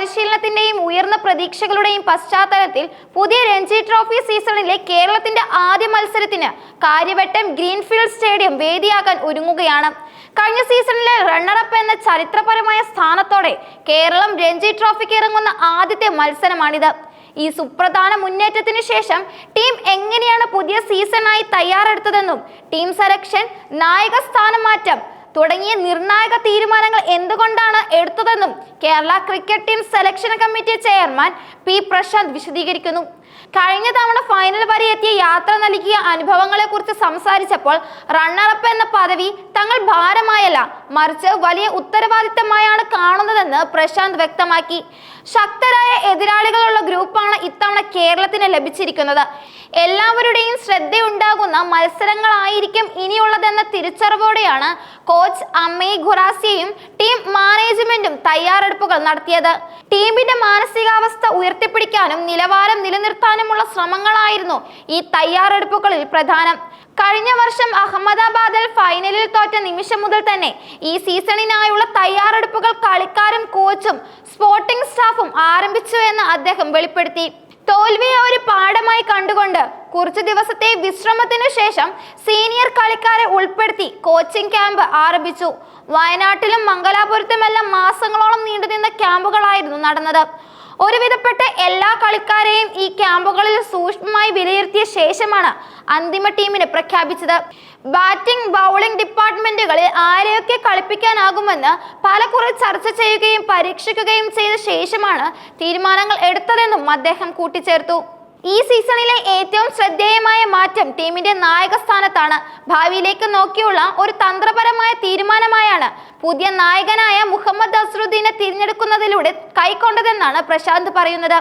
പരിശീലനത്തിന്റെയും ഉയർന്ന പ്രതീക്ഷകളുടെയും പശ്ചാത്തലത്തിൽ പുതിയ രഞ്ജി ട്രോഫി സീസണിലെ കേരളത്തിന്റെ ആദ്യ മത്സരത്തിന് കാര്യവട്ടം ഗ്രീൻഫീൽഡ് സ്റ്റേഡിയം വേദിയാക്കാൻ ഒരുങ്ങുകയാണ്. കഴിഞ്ഞ സീസണിലെ റണ്ണറപ്പ് എന്ന ചരിത്രപരമായ സ്ഥാനത്തോടെ കേരളം രഞ്ജി ട്രോഫിക്ക് ഇറങ്ങുന്ന ആദ്യത്തെ മത്സരമാണിത്. ഈ സുപ്രധാന മുന്നേറ്റത്തിന് ശേഷം ടീം എങ്ങനെയാണ് പുതിയ സീസണായി തയ്യാറെടുത്തതെന്നും ടീം സെലക്ഷൻ നായക സ്ഥാനമാറ്റം തുടങ്ങിയ നിർണായക തീരുമാനങ്ങൾ എന്തുകൊണ്ടാണ് എടുത്തതെന്നും Kerala cricket team selection committee chairman P Prashanth വിശദീകരിക്കുന്നു. കഴിഞ്ഞ തവണ ഫൈനൽ വരെ എത്തിയ യാത്ര നൽകിയ അനുഭവങ്ങളെ കുറിച്ച് സംസാരിച്ചപ്പോൾ റണ്ണറപ്പ് എന്ന പദവി തങ്ങൾ ഭാരമായല്ല മറിച്ച് വലിയ ഉത്തരവാദിത്തമായാണ് കാണുന്നതെന്ന് പ്രശാന്ത് വ്യക്തമാക്കി. ശക്തരായ എതിരാളികളുള്ള ഗ്രൂപ്പാണ് ഇത്തവണ കേരളത്തിന് ലഭിച്ചിരിക്കുന്നത്. എല്ലാവരുടെയും ശ്രദ്ധയുണ്ടാകുന്ന മത്സരങ്ങളായിരിക്കും ഇനിയുള്ളതെന്ന തിരിച്ചറിവോടെയാണ് കോച്ച് അമ്മയെ ഖുറാസിയയും ടീം മാനേജ്മെന്റും തയ്യാറെടുപ്പുകൾ നടത്തിയത്. ടീമിന്റെ മാനസികാവസ്ഥ ഉയർത്തിപ്പിടിക്കാനും നിലവാരം നിലനിർത്താനുമുള്ള ശ്രമങ്ങളായിരുന്നു ഈ തയ്യാറെടുപ്പുകളിൽ പ്രധാനം. കഴിഞ്ഞ വർഷം അഹമ്മദാബാദിൽ ഫൈനലിൽ തോറ്റ നിമിഷം മുതൽ തന്നെ ഈ സീസണിനായുള്ള തയ്യാറെടുപ്പുകൾ കളിക്കാരും കോച്ചും സ്പോർട്ടിംഗ് സ്റ്റാഫും ആരംഭിച്ചു എന്ന് അദ്ദേഹം വെളിപ്പെടുത്തി. തോൽവിയെ ഒരു പാഠമായി കണ്ടുകൊണ്ട് കുറച്ചു ദിവസത്തെ വിശ്രമത്തിനു ശേഷം സീനിയർ കളിക്കാരെ ഉൾപ്പെടുത്തി കോച്ചിംഗ് ക്യാമ്പ് ആരംഭിച്ചു. വയനാട്ടിലും മംഗലാപുരത്തുമെല്ലാം മാസങ്ങളോളം നീണ്ടുനിന്ന ക്യാമ്പുകളായിരുന്നു നടന്നത്. ഒരുവിധപ്പെട്ട എല്ലാ കളിക്കാരെയും ഈ ക്യാമ്പുകളിൽ സൂക്ഷ്മമായി വിലയിരുത്തിയ ശേഷമാണ് അന്തിമ ടീമിനെ പ്രഖ്യാപിച്ചത്. ബാറ്റിംഗ് ബൗളിംഗ് ഡിപ്പാർട്ട്മെന്റുകളിൽ ആരെയൊക്കെ കളിപ്പിക്കാനാകുമെന്ന് പലകുറി ചർച്ച ചെയ്യുകയും പരീക്ഷിക്കുകയും ചെയ്ത ശേഷമാണ് തീരുമാനങ്ങൾ എടുത്തതെന്നും അദ്ദേഹം കൂട്ടിച്ചേർത്തു. ഈ സീസണിലെ ഏറ്റവും ശ്രദ്ധേയമായ മാറ്റം ടീമിന്റെ നായക സ്ഥാനത്താണ് ഭാവിയിലേക്ക് നോക്കിയുള്ള ഒരു തന്ത്രപരമായ തീരുമാനമായാണ് പുതിയ നായകനായ മുഹമ്മദ് അസറുദ്ദീനെ തിരഞ്ഞെടുക്കുന്നതിലൂടെ കൈക്കൊണ്ടതെന്നാണ് പ്രശാന്ത് പറയുന്നത്.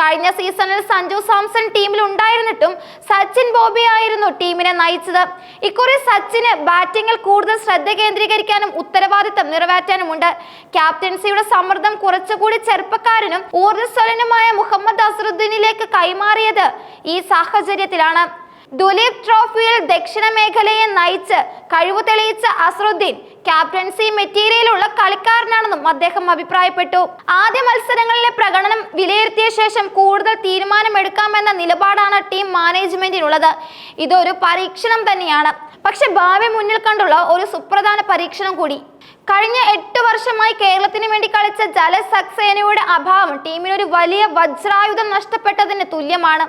കഴിഞ്ഞ സീസണിൽ സഞ്ജു സാംസൺ ടീമിൽ ഉണ്ടായിരുന്നിട്ടും സച്ചിൻ ബോബി ആയിരുന്നു ടീമിനെ നയിച്ചത്. ഇക്കുറി സച്ചിന് ബാറ്റിംഗിൽ കൂടുതൽ ശ്രദ്ധ കേന്ദ്രീകരിക്കാനും ഉത്തരവാദിത്തം നിറവേറ്റാനുമുണ്ട്. ക്യാപ്റ്റൻസിയുടെ സമ്മർദ്ദം കുറച്ചുകൂടി ചെറുപ്പക്കാരനും ഊർജസ്വലനുമായ മുഹമ്മദ് അസറുദ്ദീനിലേക്ക് കൈമാറിയത് ഈ സാഹചര്യത്തിലാണ് ദുലീപ് ട്രോഫിയിൽ ദക്ഷിണ മേഖലയെ നയിച്ച് കഴിവ് തെളിയിച്ച അസറുദ്ദീൻ ക്യാപ്റ്റൻസി മെറ്റീരിയലുള്ള കളിക്കാരനാണെന്നും അദ്ദേഹം അഭിപ്രായപ്പെട്ടു. ആദ്യ മത്സരങ്ങളിലെ പ്രകടനം വിലയിരുത്തിയ ശേഷം കൂടുതൽ തീരുമാനമെടുക്കാമെന്ന നിലപാടാണ് ടീം മാനേജ്മെന്റിനുള്ളത്. ഇതൊരു പരീക്ഷണം തന്നെയാണ്. പക്ഷെ ഭാവി മുന്നിൽ കണ്ടുള്ള ഒരു സുപ്രധാന പരീക്ഷണം കൂടി. കഴിഞ്ഞ എട്ട് വർഷമായി കേരളത്തിന് വേണ്ടി കളിച്ച ജലജ് സക്സേനയുടെ അഭാവം ടീമിനൊരു വലിയ വജ്രായുധം നഷ്ടപ്പെട്ടതിന് തുല്യമാണ്.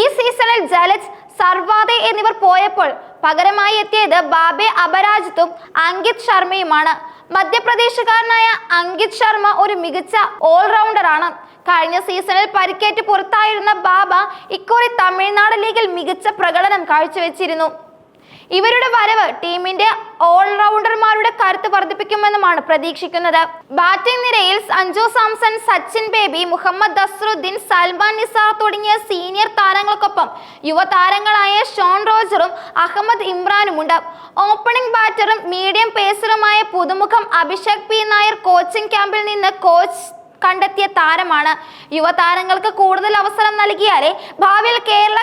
ഈ സീസണിൽ ജലജ് സർവാദെ എന്നിവർ പോയപ്പോൾ പകരമായി എത്തിയത് ബാബെ അപരാജിത്തും അങ്കിത് ശർമ്മയുമാണ്. മധ്യപ്രദേശുകാരനായ അങ്കിത് ശർമ്മ ഒരു മികച്ച ഓൾറൗണ്ടറാണ് കഴിഞ്ഞ സീസണിൽ പരിക്കേറ്റ് പുറത്തായിരുന്ന ബാബ ഇക്കുറി തമിഴ്നാട് ലീഗിൽ മികച്ച പ്രകടനം കാഴ്ചവെച്ചിരുന്നു. ഇവരുടെ വരവ് ടീമിന്റെ ഓൾറൗണ്ടർമാരുടെ കരുത്ത് വർദ്ധിപ്പിക്കുമെന്നുമാണ് പ്രതീക്ഷിക്കുന്നത്. ബാറ്റിംഗ് നിരയിൽ സഞ്ജു സാംസൺ സച്ചിൻ ബേബി മുഹമ്മദ് ദസ്രുദ്ദീൻ സൽമാൻ നിസാർ തുടങ്ങിയ സീനിയർ താരങ്ങൾക്കൊപ്പം യുവതാരങ്ങളായ ഷോൺ റോജറും അഹമ്മദ് ഇമ്രാനുമുണ്ട്. ഓപ്പണിംഗ് ബാറ്ററും മീഡിയം പേസറുമായ പുതുമുഖം അഭിഷേക് പി. നായർ കോച്ചിംഗ് ക്യാമ്പിൽ നിന്ന് കോച്ച് കണ്ടെത്തിയ താരമാണ്. യുവതാരങ്ങൾക്ക് കൂടുതൽ അവസരം നൽകിയാലേ ഭാവിയിൽ കേരള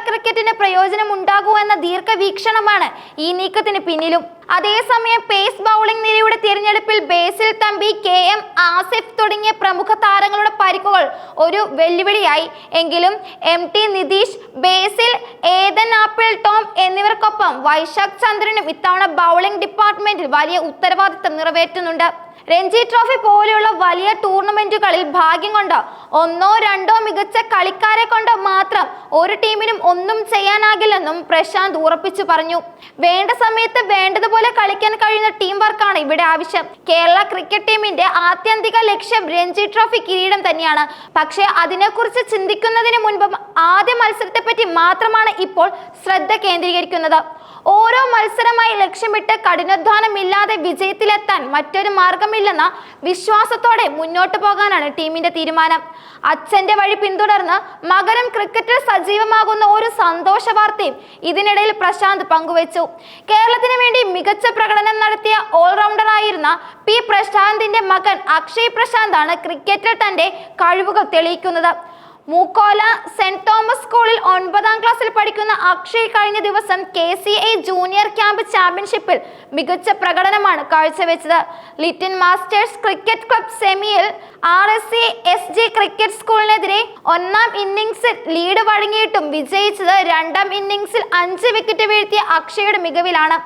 പ്രയോജനം ഉണ്ടാകൂ എന്ന ദീർഘവീക്ഷണമാണ് ഈ നീക്കത്തിന് പിന്നിലും. അതേസമയം പേസ് ബൗളിംഗ് നിരയുടെ തിരഞ്ഞെടുപ്പിൽ ബേസിൽ തമ്പി കെ എം ആസിഫ് തുടങ്ങിയ പ്രമുഖ താരങ്ങളുടെ പരിക്കുകൾ ഒരു വെല്ലുവിളിയായി. എങ്കിലും എം ടി നിതീഷ് ബേസിൽ ഏതൻ ആപ്പിൾ ടോം എന്നിവർക്കൊപ്പം വൈശാഖ് ചന്ദ്രനും ഇത്തവണ ബൗളിംഗ് ഡിപ്പാർട്ട്മെന്റിൽ വലിയ ഉത്തരവാദിത്തം നിറവേറ്റുന്നുണ്ട്. രഞ്ജി ട്രോഫി പോലെയുള്ള വലിയ ടൂർണമെന്റുകളിൽ ഭാഗ്യം കൊണ്ട് ഒന്നോ രണ്ടോ മികച്ച കളിക്കാരെ കൊണ്ട് മാത്രം ഒരു ടീമിനും ഒന്നും ചെയ്യാനാകില്ലെന്നും പ്രശാന്ത് ഉറപ്പിച്ചു പറഞ്ഞു. വേണ്ട സമയത്ത് വേണ്ടതുപോലെ കളിക്കാൻ കഴിയുന്ന ടീം വർക്കാണ് ഇവിടെ ആവശ്യം. കേരള ക്രിക്കറ്റ് ടീമിന്റെ ആത്യന്തിക ലക്ഷ്യം രഞ്ജി ട്രോഫി കിരീടം തന്നെയാണ്. പക്ഷേ അതിനെക്കുറിച്ച് ചിന്തിക്കുന്നതിന് മുൻപ് ആദ്യ മത്സരത്തെ പറ്റി മാത്രമാണ് ഇപ്പോൾ ശ്രദ്ധ കേന്ദ്രീകരിക്കുന്നത്. ഓരോ മത്സരമായി ലക്ഷ്യമിട്ട് കഠിനാധ്വാനമില്ലാതെ വിജയത്തിലെത്താൻ മറ്റൊരു മാർഗമില്ലെന്ന വിശ്വാസത്തോടെ മുന്നോട്ട് പോകാനാണ് ടീമിന്റെ തീരുമാനം. അച്ഛന്റെ വഴി പിന്തുടർന്ന് മകനും ക്രിക്കറ്റിൽ സജീവമാകുന്ന ഒരു സന്തോഷ വാർത്തയും ഇതിനിടയിൽ പ്രശാന്ത് പങ്കുവച്ചു. കേരളത്തിന് വേണ്ടി മികച്ച പ്രകടനം നടത്തിയ ഓൾറൗണ്ടറായിരുന്ന പി പ്രശാന്തിന്റെ മകൻ അക്ഷയ് ആണ് ക്രിക്കറ്റിൽ തന്റെ കഴിവുകൾ തെളിയിക്കുന്നത്. മൂക്കോല സെന്റ് തോമസ് സ്കൂളിൽ ഒൻപതാം ക്ലാസ്സിൽ പഠിക്കുന്ന അക്ഷയ് കഴിഞ്ഞ ദിവസം K C A junior camp ചാമ്പ്യൻഷിപ്പിൽ മികച്ച പ്രകടനമാണ് കാഴ്ചവെച്ചത്. ലിറ്റിൻ മാസ്റ്റേഴ്സ് ക്രിക്കറ്റ് ക്ലബ് സെമിയിൽ R S C S G cricket സ്കൂളിനെതിരെ ഒന്നാം ഇന്നിംഗ്സിൽ ലീഡ് വഴങ്ങിയിട്ടും വിജയിച്ചത് രണ്ടാം ഇന്നിംഗ്സിൽ അഞ്ച് വിക്കറ്റ് വീഴ്ത്തിയ അക്ഷയുടെ മികവിലാണ്.